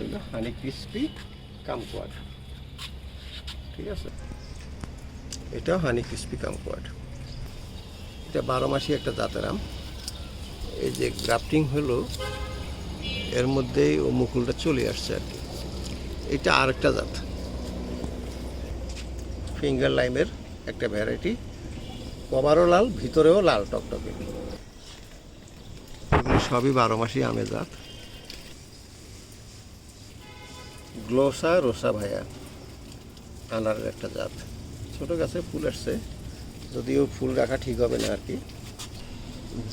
এগুলো হানি ক্রিসপি কামকোয়াড ঠিক আছে? এটাও হানি ক্রিসপি কামকোয়াড এটা বারো মাসি একটা জাতের আম। এই যে গ্রাফটিং হলো, এর মধ্যেই ও মুকুলটা চলে আসছে আর কি। এটা আরেকটা জাত। ফিঙ্গার লাইমের একটা ভ্যারাইটি কভারও লাল, ভিতরেও লাল টকটকে। এগুলো সবই বারো মাসি আমের জাত। গ্লোসা রোসা ভাইয়া, আনারের একটা জাত। ছোটো গাছে ফুল আসছে, যদিও ফুল রাখা ঠিক হবে না আর কি।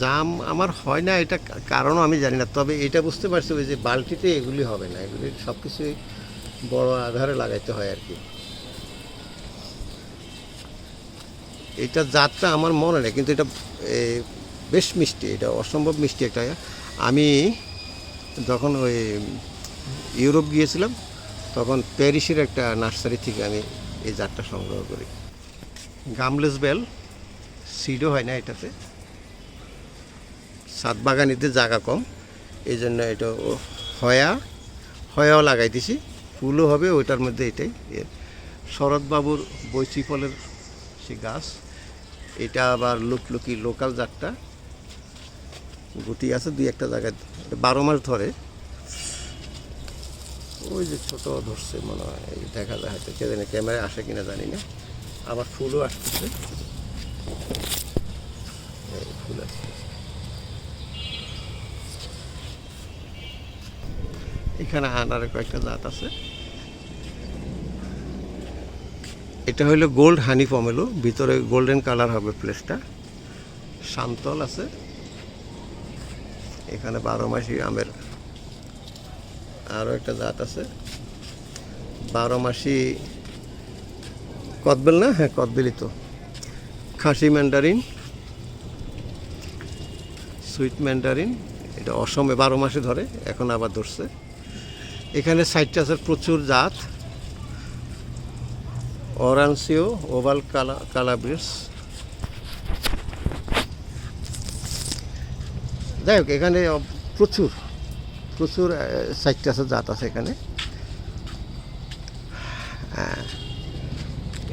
জাম আমার হয় না, এটা কারণও আমি জানি না, তবে এটা বুঝতে পারছি ওই যে বালতিতে এগুলি হবে না, এগুলি সব কিছুই বড় আধারে লাগাইতে হয় আর কি। এটা জাতটা আমার মনে নেই, কিন্তু এটা বেশ মিষ্টি, এটা অসম্ভব মিষ্টি একটা, আমি যখন ওই ইউরোপ গিয়েছিলাম তখন প্যারিসের একটা নার্সারি থেকে আমি এই জাতটা সংগ্রহ করি। গামলেস বেল, সিডও হয় না এটাতে। সাত বাগানিতে জায়গা কম এই জন্য এটা হয়া, হয়াও লাগাই দিছি। ফুলও হবে, ওইটার মধ্যে এটাই। এর শরৎবাবুর বৈশি ফলের সে গাছ, এটা আবার লুকলুকি লোকাল জাতটা। গুটি আছে, দুই একটা জায়গায়, বারো মাস ধরে। ওই যে ছোট ধরছে মনে হয় দেখা যায় হয়তো, কে জানে ক্যামেরায় আসে কিনা জানি না। আবার ফুলও আসতেছে। ফুল আসতেছে। এখানে আনারের কয়েকটা জাত আছে। এটা হলো গোল্ড হানি পমেলো, ভিতরে গোল্ডেন কালার হবে প্লেসটা। শান্তল আছে। এখানে বারো মাসি আমের আরও একটা জাত আছে। বারো মাসি কদবেল না? হ্যাঁ কদবেলই তো। খাসি ম্যান্ডারিন, সুইট ম্যান্ডারিন, এটা অসমে বারো মাসে ধরে, এখন আবার ধরছে। এখানে সাইট্রাসের প্রচুর জাত। অরানসিও, ওভাল কালা কালাব্রিস যাই হোক, এখানে অ- প্রচুর সাইটটা আছে, জাত আছে এখানে।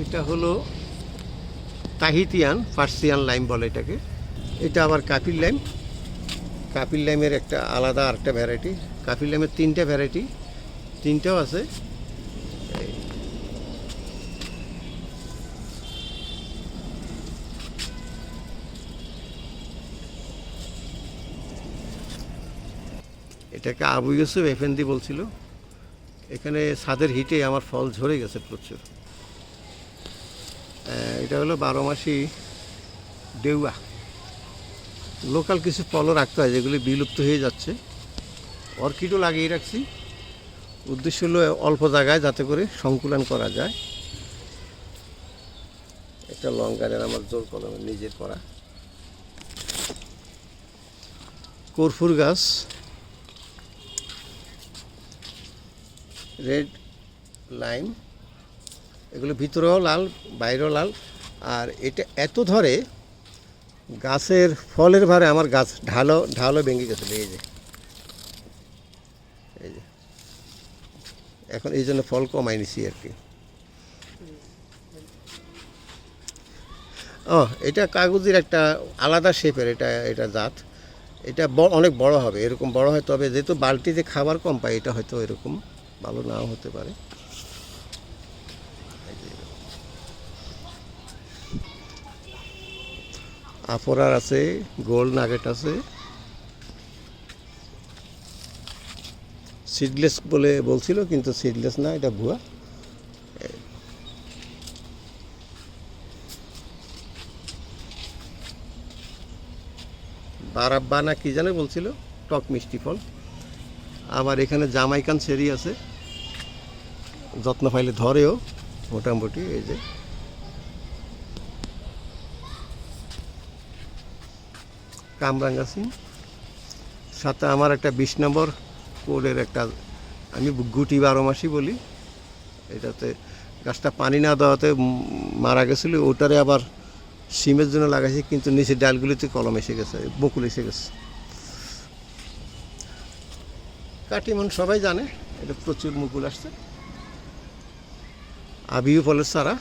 এটা হলো তাহিতিয়ান ফার্সিয়ান লাইম বলে এটাকে। এটা আবার কাপিল লাইম। কাপিল লাইমের একটা আলাদা আরেকটা ভ্যারাইটি কাপিল লাইমের তিনটা ভ্যারাইটি তিনটাও আছে। এটাকে আবু ইউসুফ এফেন্দি বলছিল। এখানে ছাদের হিটে আমার ফল ঝরে গেছে প্রচুর। এটা হলো বারো মাসি ডেউয়া। লোকাল কিছু ফলও রাখতে হয়, যেগুলি বিলুপ্ত হয়ে যাচ্ছে। অর্কিডও লাগিয়ে রাখছি। উদ্দেশ্য হলো অল্প জায়গায় যাতে করে সংকুলন করা যায়। একটা লং গার্ডেন আমার জোর কলমে নিজের করা। কর্ফুর গাছ। রেড লাইম এগুলো ভিতরেও লাল, বাইরেও লাল। আর এটা এত ধরে, গাছের ফলের ভারে আমার গাছ ঢালো ঢালো ভেঙে গেছে, এই যে। এই যে। এখন এই জন্য ফল কমাই নিছি আর কি। ও, এটা কাগজের একটা আলাদা শেপের এটা এটা জাত। এটা অনেক বড় হবে, এরকম বড় হয়, তবে যেহেতু বালতিতে খাবার কম পায়, এটা হয়তো এরকম। ভালো নাও হতে পারে। আফরার আছে, গোল্ড নাগেট আছে। সিডলেস বলে বলছিল, কিন্তু সিডলেস না, এটা ভুয়া। বারাব্বা না কি জানে বলছিল? টক মিষ্টি ফল। আবার এখানে জামাইকান চেরি আছে। যত্ন পাইলে ধরেও মোটামুটি এই যে। কামরাঙ্গা সিং। সাথে আমার একটা বিশ নম্বর কোডের একটা, আমি গুটি বারো মাসই বলি। এটাতে গাছটা পানি না দেওয়াতে মারা গেছিল, ওটারে আবার সিমের জন্য লাগাইছি, কিন্তু নিচে ডালগুলিতে কলম এসে গেছে, বকুল এসে গেছে। কাটিমন সবাই জানে, এটা প্রচুর মুকুল আসছে। আবিউ ফলের সারা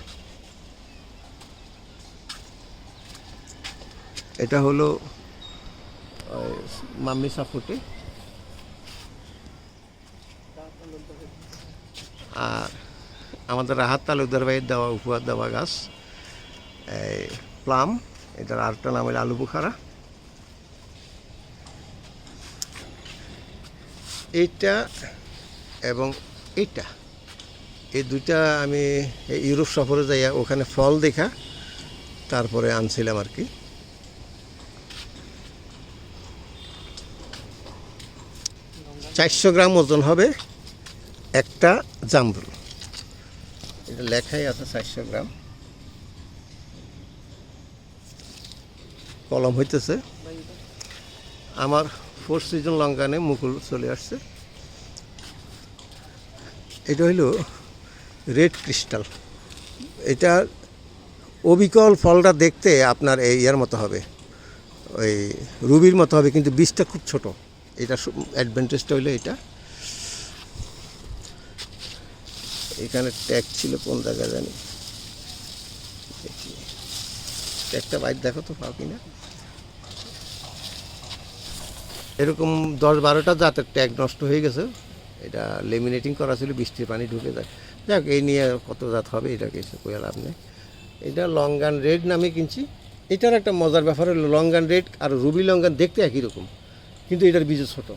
এটা হলো মাম্মি সাপোর্টে আর আমাদের রাহাত তালুকদার ভাইয়ের দেওয়া উপহার দেওয়া গাছ প্লাম, এটার আরেকটা নাম হলো আলু বুখারা। এইটা এবং এইটা এই দুইটা আমি ইউরোপ সফরে যাইয়া ওখানে ফল দেখা, তারপরে আনছিলাম আর কি। চারশো গ্রাম ওজন হবে একটা জাম্বুল এটা লেখাই আছে চারশো গ্রাম। কলম হইতেছে। আমার ফোর সিজন লঙ্কানে মুকুল চলে আসছে। এটা হইল রেড ক্রিস্টাল এটা অবিকল ফলটা দেখতে আপনার এই ইয়ার মতো হবে। ওই রুবির মতো হবে, কিন্তু বীজটা খুব ছোট। এটা অ্যাডভান্টেজটা হইল এটা। এখানে ট্যাগ ছিল কোন জায়গায় জানি। ট্যাগটা বাইর দেখো তো, পাও কিনা। এরকম দশ বারোটা জাতের ট্যাগ নষ্ট হয়ে গেছে। এটা লেমিনেটিং করা ছিল, বৃষ্টির পানি ঢুকে যায়। যাক, এই নিয়ে কত জাত হবে এটা কিছু কই লাভ নেই। এটা লঙ্গান রেড নামে কিনছি। এটার একটা মজার ব্যাপার হলো লঙ্গান রেড আর রুবি লঙ্গান দেখতে একই রকম, কিন্তু এটার বীজ ছোট।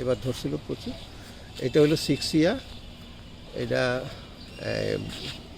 এবার ধরছিল প্রচুর। এটা হলো সিক্সিয়া এটা